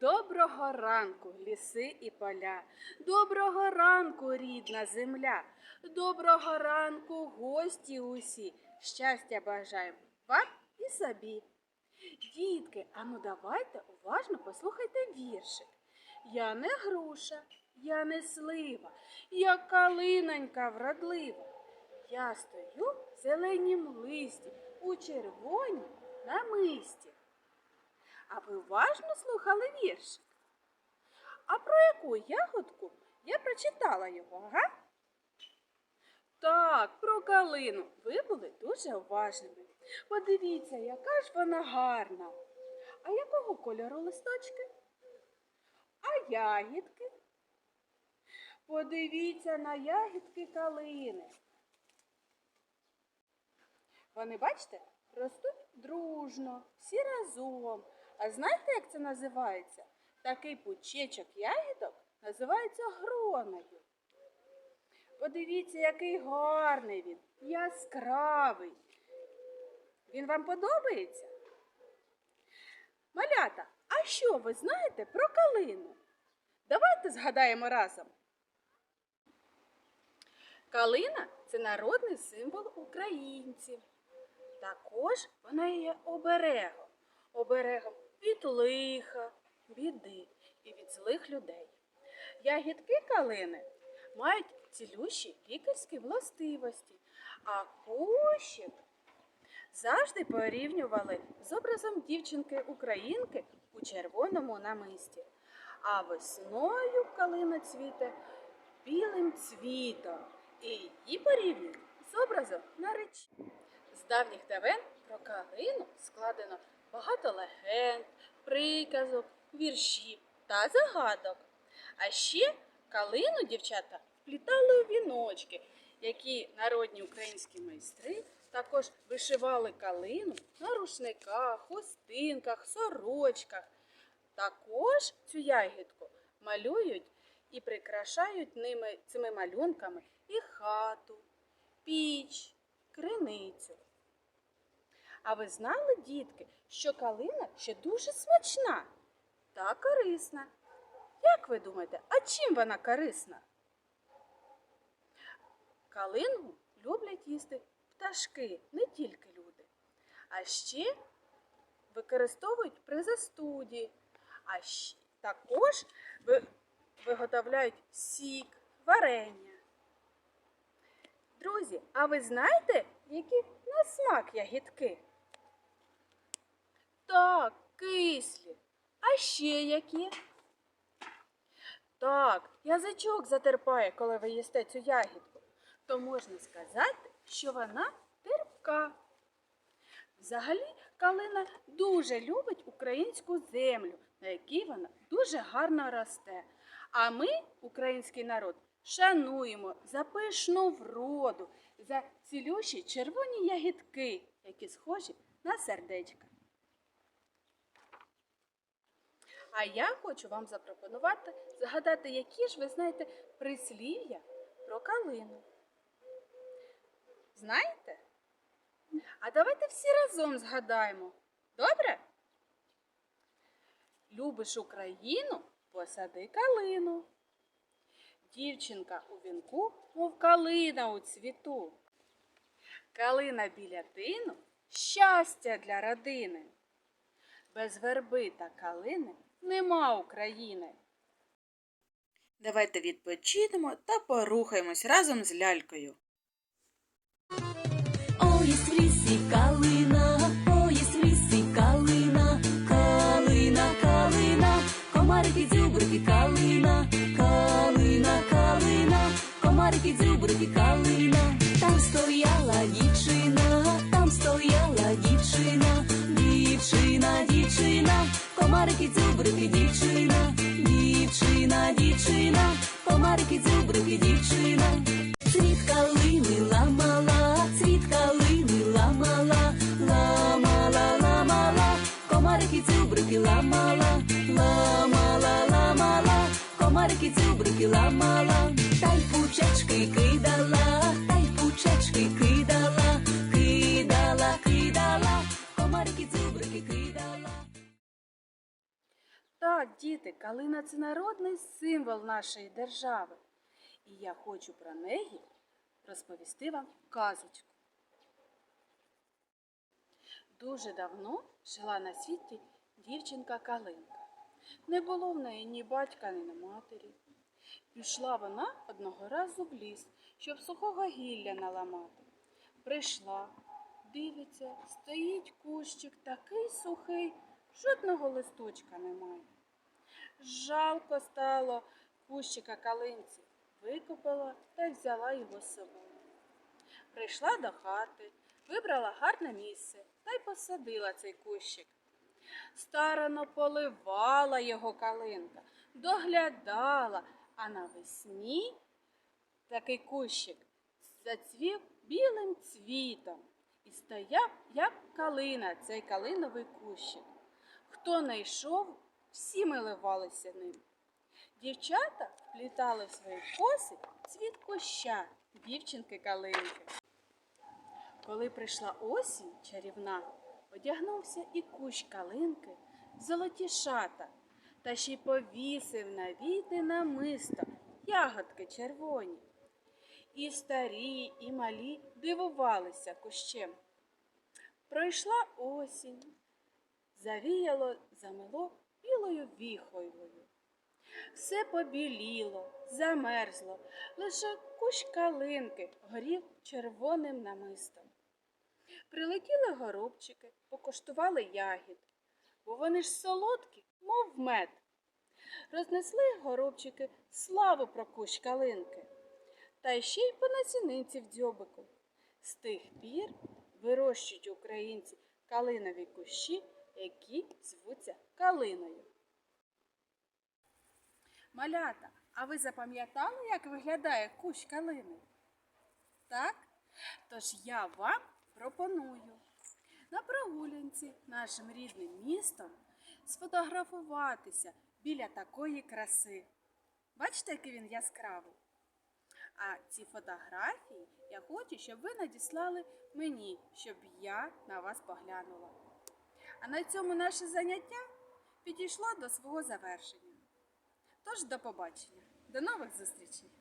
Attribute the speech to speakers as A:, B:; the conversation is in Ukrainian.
A: Доброго ранку, ліси і поля. Доброго ранку, рідна земля. Доброго ранку, гості усі. Щастя бажаємо вам і собі. Дітки, а ну давайте уважно послухайте віршик. Я не груша, я не слива, я калинонька вродлива. Я стою в зеленім листі, у червоній намисті. А ви уважно слухали віршик? А про яку ягодку я прочитала його, ага? Так, про калину. Ви були дуже уважними. Подивіться, яка ж вона гарна. А якого кольору листочки? А ягідки? Подивіться на ягідки калини. Вони, бачите, ростуть дружно, всі разом. А знаєте, як це називається? Такий пучечок ягідок називається гроною. Подивіться, який гарний він, яскравий. Він вам подобається? Малята, а що ви знаєте про калину? Давайте згадаємо разом. Калина це народний символ українців. Також вона є оберегом, оберегом від лиха, біди і від злих людей. Ягідки калини мають цілющі лікарські властивості, а кущик завжди порівнювали з образом дівчинки-українки у червоному намисті. А весною калина цвіте білим цвітом і її порівнюють з образом наречі. З давніх давен про калину складено багато легенд, приказок, віршів та загадок. А ще калину дівчата вплітали у віночки, які народні українські майстри також вишивали калину на рушниках, хустинках, сорочках. Також цю ягідку малюють і прикрашають ними цими малюнками і хату, піч, криницю. А ви знали, дітки, що калина ще дуже смачна та корисна? Як ви думаєте, а чим вона корисна? Калину люблять їсти пташки, не тільки люди. А ще використовують при застуді. А також виготовляють сік, варення. Друзі, а ви знаєте, які на смак ягідки? Так, кислі. А ще які? Так, язичок затерпає, коли ви їсте цю ягідку. То можна сказати, що вона терпка. Взагалі, калина дуже любить українську землю, на якій вона дуже гарно росте. А ми, український народ, шануємо за пишну вроду, за цілющі червоні ягідки, які схожі на сердечка. А я хочу вам запропонувати згадати, які ж ви знаєте прислів'я про калину. Знаєте? А давайте всі разом згадаємо. Добре? Любиш Україну, посади калину. Дівчинка у вінку, мов калина у цвіту. Калина біля тину щастя для родини. Без верби та калини нема України. Давайте відпочинемо та порухаємось разом з лялькою.
B: Ой, в лісі калина, ой, в лісі калина, калина, калина, комарики, дзюбрики, калина, калина, калина, комарики, дзюбрики, комарики, дзюбрики, дівчина, дівчина, дівчина, комарики, дзюбрики, дівчина. Цвіт калини ламала, цвіт калини ламала, ламала, ламала, комарики цюбрики ламала, ламала, ламала, комарики цюбрики ламала, та й пучечки кидала, та й пучечки кидала, кидала, кидала, комарики цюбрики кидала.
A: Так, діти, калина це народний символ нашої держави. І я хочу про неї розповісти вам казочку. Дуже давно жила на світі дівчинка Калинка. Не було в неї ні батька, ні матері. Пішла вона одного разу в ліс, щоб сухого гілля наламати. Прийшла, дивиться, стоїть кущик такий сухий, жодного листочка немає. Жалко стало кущика калинці, викопала та взяла його з собою. Прийшла до хати, вибрала гарне місце та й посадила цей кущик. Старано поливала його калинка, доглядала, а навесні такий кущик зацвів білим цвітом і стояв, як калина, цей калиновий кущик. Хто не йшов, всі милувалися ним. Дівчата вплітали в свої коси цвіт куща дівчинки калинки. Коли прийшла осінь чарівна, одягнувся і кущ калинки золоті шата, та ще й повісив на віти намисто ягодки червоні. І старі, і малі дивувалися кущем. Пройшла осінь, завіяло, замило білою віхою. Все побіліло, замерзло, лише кущ калинки горів червоним намистом. Прилетіли горобчики, покуштували ягід, бо вони ж солодкі, мов мед. Рознесли горобчики славу про кущ калинки, та ще й по насіниці в дзьобику. З тих пір вирощують українці калинові кущі, які звуться калиною. Малята, а ви запам'ятали, як виглядає кущ калини? Так? Тож я вам пропоную на прогулянці нашим рідним містом сфотографуватися біля такої краси. Бачите, який він яскравий? А ці фотографії я хочу, щоб ви надіслали мені, щоб я на вас поглянула. А на цьому наше заняття підійшло до свого завершення. Тож до побачення, до нових зустрічей!